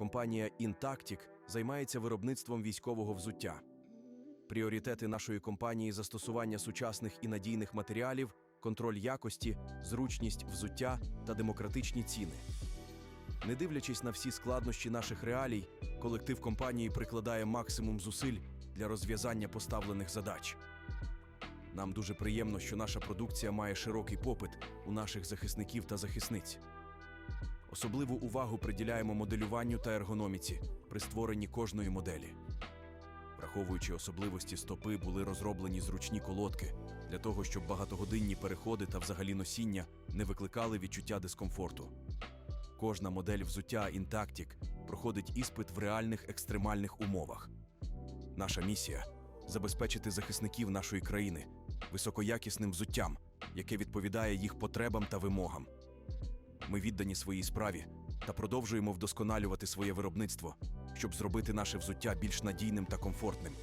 Компанія Intactic займається виробництвом військового взуття. Пріоритети нашої компанії застосування сучасних і надійних матеріалів, контроль якості, зручність взуття та демократичні ціни. Не дивлячись на всі складнощі наших реалій, колектив компанії прикладає максимум зусиль для розв'язання поставлених задач. Нам дуже приємно, що наша продукція має широкий попит у наших захисників та захисниць. Особливу увагу приділяємо моделюванню та ергономіці при створенні кожної моделі. Враховуючи особливості стопи, були розроблені зручні колодки для того, щоб багатогодинні переходи та взагалі носіння не викликали відчуття дискомфорту. Кожна модель взуття Intactic проходить іспит в реальних екстремальних умовах. Наша місія забезпечити захисників нашої країни високоякісним взуттям, яке відповідає їх потребам та вимогам. Ми віддані своїй справі та продовжуємо вдосконалювати своє виробництво, щоб зробити наше взуття більш надійним та комфортним.